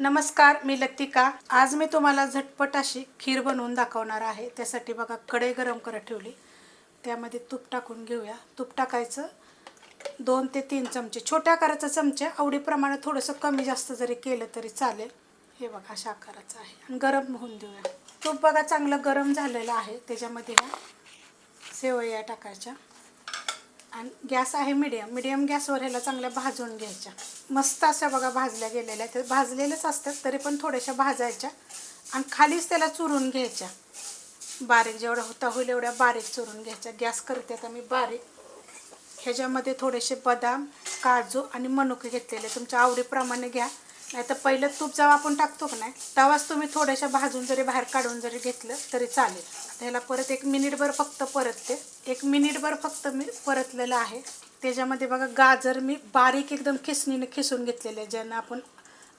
नमस्कार मी लतिका. आज मी तुम्हाला झटपट अशी खीर बनवून दाखवणार आहे. त्यासाठी बघा कढई गरम करत ठेवली. त्यामध्ये तूप टाकून घेऊया. तूप टाकायचं दोन ते तीन चमचे. छोट्या आकाराचा चमचा आवडीप्रमाणे थोडंसं कमी जास्त जरी केलं तरी चालेल. हे बघा अशा आकाराचं आहे. आणि गरम होऊन देऊया. तूप बघा चांगलं गरम झालेलं आहे. त्याच्यामध्ये ह्या सेवया टाकायच्या. आणि गॅस आहे मिडियम. मिडियम गॅसवर ह्याला चांगल्या भाजून घ्यायच्या. मस्त अशा बघा भाजल्या गेलेल्या तर भाजलेल्याच असतात तरी पण थोड्याशा भाजायच्या आणि खालीच त्याला चुरून घ्यायच्या. बारीक जेवढा होता होईल एवढ्या बारीक चुरून घ्यायच्या. गॅस करते आता मी बारीक. ह्याच्यामध्ये थोडेसे बदाम काजू आणि मनुके घेतलेले. तुमच्या आवडीप्रमाणे घ्या. नाही तर पहिलं तूप जेव्हा आपण टाकतो का नाही तेव्हाच तुम्ही थोड्याशा भाजून जरी बाहेर काढून जरी घेतलं तरी चालेल. ह्याला परत एक मिनिटभर फक्त परतते. एक मिनिटभर फक्त मी परतलेलं आहे. त्याच्यामध्ये बघा गाजर मी बारीक एकदम खिसणीनं खिसून घेतलेले आहे. ज्यांना आपण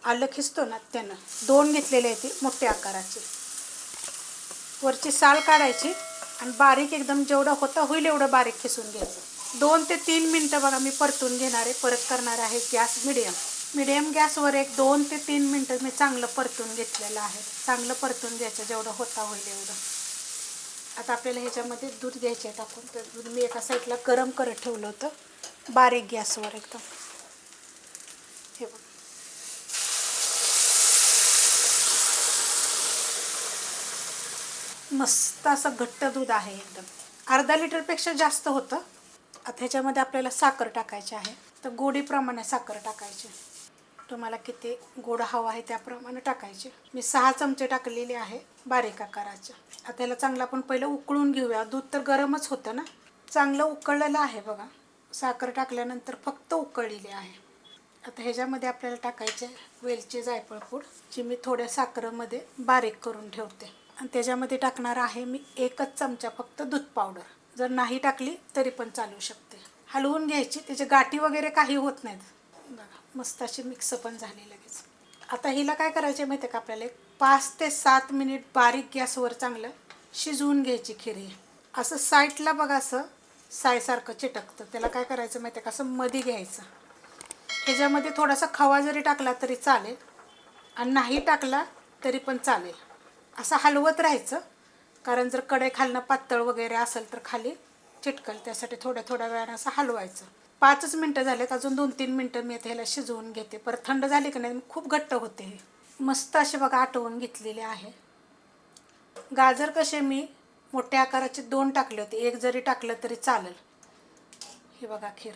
आलं खिसतो ना त्यानं. दोन घेतलेले आहे ते मोठ्या आकाराचे. वरची साल काढायची आणि बारीक एकदम जेवढं होतं होईल एवढं बारीक खिसून घ्यायचं. दोन ते तीन मिनटं बघा मी परतून घेणार आहे. परत करणार आहे गॅस मिडियम. मिडियम गॅसवर एक दोन ते तीन मिनटं मी चांगलं परतून घेतलेलं आहे. चांगलं परतून घ्यायचं जेवढं होता होईल एवढं. आता आपल्याला ह्याच्यामध्ये दूध घ्यायचं आहे टाकून तर दूध मी एका साईडला गरम करत ठेवलं होतं. बारीक गॅसवर एकदम. हे बघ. मस्त असं घट्ट दूध आहे एकदम. अर्धा लिटरपेक्षा जास्त होतं. आता ह्याच्यामध्ये आपल्याला साखर टाकायची आहे. तर गोडीप्रमाणे साखर टाकायची. तुम्हाला किती गोड हवा आहे त्याप्रमाणे टाकायचे. मी सहा चमचे टाकलेले आहे बारीक आकाराचे. आता याला चांगलं आपण पहिलं उकळून घेऊया. दूध तर गरमच होतं ना? चांगलं उकळलेलं आहे बघा. साखर टाकल्यानंतर फक्त उकळलेली आहे. आता ह्याच्यामध्ये आपल्याला टाकायचे वेलची जायफळ पूड जी मी थोड्या साखरेमध्ये बारीक करून ठेवते. आणि त्याच्यामध्ये टाकणार आहे मी एकच चमचा फक्त दूध पावडर. जर नाही टाकली तरी पण चालू शकते. हलवून घ्यायची. त्याचे गाठी वगैरे काही होत नाहीत. बघा. मस्त अशी मिक्स पण झाली लगेच. आता हिला काय करायचे माहिती आहे का आपल्याला? एक पाच ते सात मिनिट बारीक गॅसवर चांगलं शिजवून घ्यायची खिरी. असं साईडला बघा असं सायसारखं चिटकतं. त्याला काय करायचं माहिती आहे का? असं मधी घ्यायचं. ह्याच्यामध्ये थोडासा खवा जरी टाकला तरी चालेल आणि नाही टाकला तरी पण चालेल. असं हलवत राहायचं. कारण जर कडे खालनं पातळ वगैरे असेल तर खाली चिटकल. त्यासाठी थोड्या थोड्या वेळानं असं हलवायचं. पाचच मिनटं झालेत अजून दोन तीन मिनटं मी आता ह्याला शिजवून घेते. परत थंड झाली की नाही खूप घट्ट होते हे. मस्त असे बघा आटवून घेतलेले आहे. गाजर कसे मी मोठ्या आकाराचे दोन टाकले होते. एक जरी टाकलं तरी चालेल. हे बघा खीर.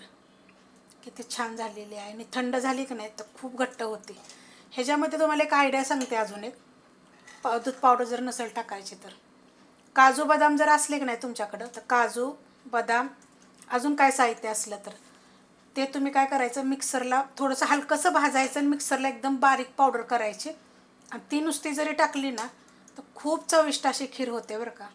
किती छान झालेली आहे. आणि थंड झाली की नाही तर खूप घट्ट होते. ह्याच्यामध्ये तुम्हाला एक आयडिया सांगते अजून एक. पा दूध पावडर जर नसेल टाकायची तर. काजू बदाम जर असले की नाही तुमच्याकडं तर काजू बदाम अजून काय साहित्य असलं तर. ते तुम्ही काय करायचं मिक्सरला थोडंसं हलकंसं भाजायचं आणि मिक्सरला एकदम बारीक पावडर करायची. आणि ती नुसती जरी टाकली ना तर खूप चविष्ट अशी खीर होते बरं का.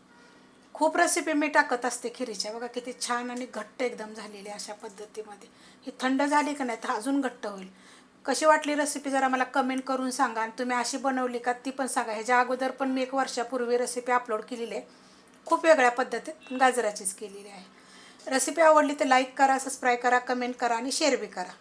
खूप रेसिपी मी टाकत असते खिरीच्या. बघा किती छान आणि घट्ट एकदम झालेली अशा पद्धतीमध्ये. ही थंड झाली का नाही तर अजून घट्ट होईल. कशी वाटली रेसिपी जरा मला कमेंट करून सांगा आणि तुम्ही अशी बनवली का ती पण सांगा. ह्याच्या अगोदर पण मी एक वर्षापूर्वी रेसिपी अपलोड केलेली आहे. खूप वेगळ्या पद्धतीत गाजराचीच केलेली आहे. रेसिपी आवडली तर लाईक करा सबस्क्राईब करा कमेंट करा आणि शेअर बी करा.